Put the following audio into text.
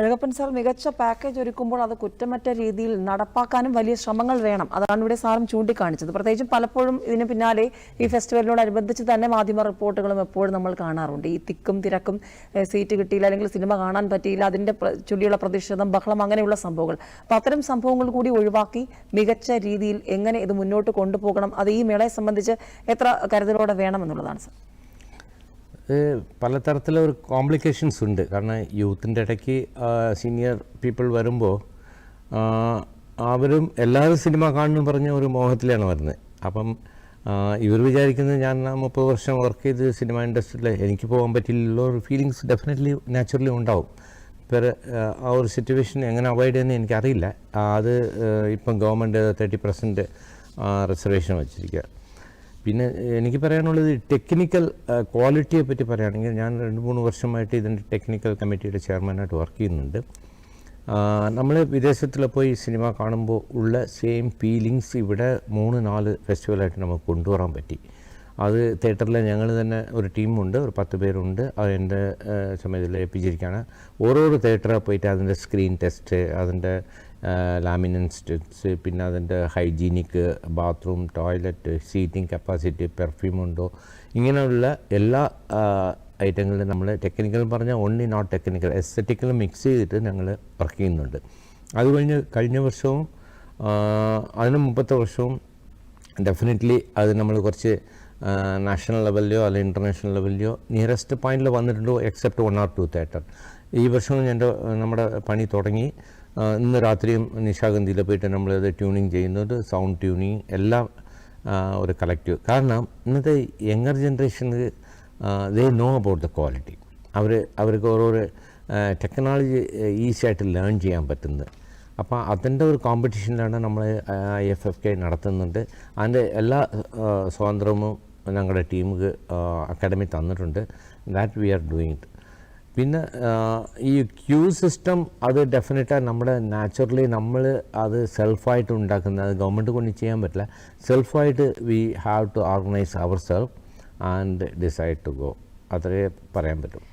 Azhagappan sir മികച്ച package ഒരുക്കുമ്പോൾ അത് കുറ്റമറ്റ രീതിയിൽ നടപ്പാക്കാനും വലിയ ശ്രമങ്ങൾ വേണം. അതാണ് ഇവിടെ സാറും ചൂണ്ടിക്കാണിച്ചത്. പ്രത്യേകിച്ചും പലപ്പോഴും ഇതിന് പിന്നാലെ ഈ ഫെസ്റ്റിവലിനോടനുബന്ധിച്ച് തന്നെ മാധ്യമ റിപ്പോർട്ടുകളും എപ്പോഴും നമ്മൾ കാണാറുണ്ട്. ഈ തിക്കും തിരക്കും സീറ്റ് കിട്ടിയില്ല അല്ലെങ്കിൽ സിനിമ കാണാൻ പറ്റിയില്ല അതിന്റെ ചുള്ളിയുള്ള പ്രതിഷേധം ബഹളം അങ്ങനെയുള്ള സംഭവങ്ങൾ. അപ്പം അത്തരം സംഭവങ്ങൾ കൂടി ഒഴിവാക്കി മികച്ച രീതിയിൽ എങ്ങനെ ഇത് മുന്നോട്ട് കൊണ്ടുപോകണം അത് ഈ മേളയെ സംബന്ധിച്ച് എത്ര കരുതലോടെ വേണമെന്നുള്ളതാണ് സാർ. ഇത് പലതരത്തിലൊരു കോംപ്ലിക്കേഷൻസ് ഉണ്ട്. കാരണം യൂത്തിന്റെ ഇടയ്ക്ക് സീനിയർ പീപ്പിൾ വരുമ്പോൾ അവരും എല്ലാവരും സിനിമ കാണണം പറഞ്ഞ ഒരു മോഹത്തിലാണ് വരുന്നത്. അപ്പം ഇവർ വിചാരിക്കുന്നത് ഞാൻ മുപ്പത് വർഷം വർക്ക് ചെയ്ത് സിനിമ ഇൻഡസ്ട്രിയിൽ എനിക്ക് പോകാൻ പറ്റില്ലല്ലോ ഒരു ഫീലിങ്സ് ഡെഫിനറ്റ്ലി നാച്ചുറലി ഉണ്ടാവും. ഇപ്പം ആ ഒരു സിറ്റുവേഷൻ എങ്ങനെ അവോയ്ഡ് ചെയ്യുന്നത് എനിക്കറിയില്ല. അത് ഇപ്പം ഗവൺമെന്റ് തേർട്ടി പെർസെന്റ് റിസർവേഷൻ വച്ചിരിക്കുക. പിന്നെ എനിക്ക് പറയാനുള്ളത് ടെക്നിക്കൽ ക്വാളിറ്റിയെ പറ്റി പറയുകയാണെങ്കിൽ ഞാൻ രണ്ട് മൂന്ന് വർഷമായിട്ട് ഇതിന്റെ ടെക്നിക്കൽ കമ്മിറ്റിയുടെ ചെയർമാനായിട്ട് വർക്ക് ചെയ്യുന്നുണ്ട്. നമ്മൾ വിദേശത്തിൽ പോയി സിനിമ കാണുമ്പോൾ ഉള്ള സെയിം ഫീലിങ്സ് ഇവിടെ മൂന്ന് നാല് ഫെസ്റ്റിവലായിട്ട് നമുക്ക് കൊണ്ടുവരാൻ പറ്റി. അത് തിയേറ്ററിൽ ഞങ്ങൾ തന്നെ ഒരു ടീമുണ്ട് ഒരു പത്ത് പേരുണ്ട്. അത് എന്റെ സമയത്തിൽ ഏൽപ്പിച്ചിരിക്കുകയാണ് ഓരോരോ തിയേറ്ററിൽ പോയിട്ട് അതിന്റെ സ്ക്രീൻ ടെസ്റ്റ് അതിന്റെ ലാമിനൻസ് ടെസ്റ്റ് പിന്നെ അതിന്റെ hygienic bathroom toilet seating capacity perfume ഉണ്ടോ? ഇങ്ങനെയുള്ള എല്ലാ ഐറ്റങ്ങളിലും നമ്മൾ ടെക്നിക്കൽ പറഞ്ഞാൽ only not technical aesthetical mix ചെയ്തിട്ട് ഞങ്ങൾ വർക്ക് ചെയ്യുന്നുണ്ട്. അത് കഴിഞ്ഞ് കഴിഞ്ഞ വർഷവും അതിന് മുമ്പത്തെ വർഷവും ഡെഫിനറ്റ്ലി അത് നമ്മൾ കുറച്ച് നാഷണൽ ലെവലിലോ അല്ലെങ്കിൽ ഇന്റർനാഷണൽ ലെവലിലോ നിയറസ്റ്റ് പോയിന്റിൽ വന്നിട്ടുണ്ടോ except one or two theatre ഈ വർഷവും എന്റെ നമ്മുടെ പണി തുടങ്ങി. ഇന്ന് രാത്രിയും നിശാഗന്ധിയിൽ പോയിട്ട് നമ്മളത് ട്യൂണിങ് ചെയ്യുന്നത് സൗണ്ട് ട്യൂണിങ് എല്ലാം ഒരു കളക്റ്റീവ് കാരണം ഇന്നത്തെ younger generation they know about the quality അവർ അവർക്ക് ഓരോരോ ടെക്നോളജി ഈസി ആയിട്ട് ലേൺ ചെയ്യാൻ പറ്റുന്നത്. അപ്പോൾ അതിന്റെ ഒരു കോമ്പറ്റീഷനിലാണ് നമ്മൾ ഐ എഫ് എഫ് കെ നടത്തുന്നുണ്ട്. അതിന്റെ എല്ലാ സ്വാതന്ത്ര്യവും ഞങ്ങളുടെ ടീമുക്ക് അക്കാഡമി തന്നിട്ടുണ്ട്. That we are doing it പിന്നെ ഈ ക്യൂ സിസ്റ്റം അത് ഡെഫിനറ്റായി നമ്മുടെ നാച്ചുറലി നമ്മൾ അത് സെൽഫായിട്ട് ഉണ്ടാക്കുന്ന അത് ഗവൺമെന്റ് കൊണ്ട് ചെയ്യാൻ പറ്റില്ല. സെൽഫായിട്ട് we have to organise our self and decide to go അത്രേ പറയാൻ പറ്റും.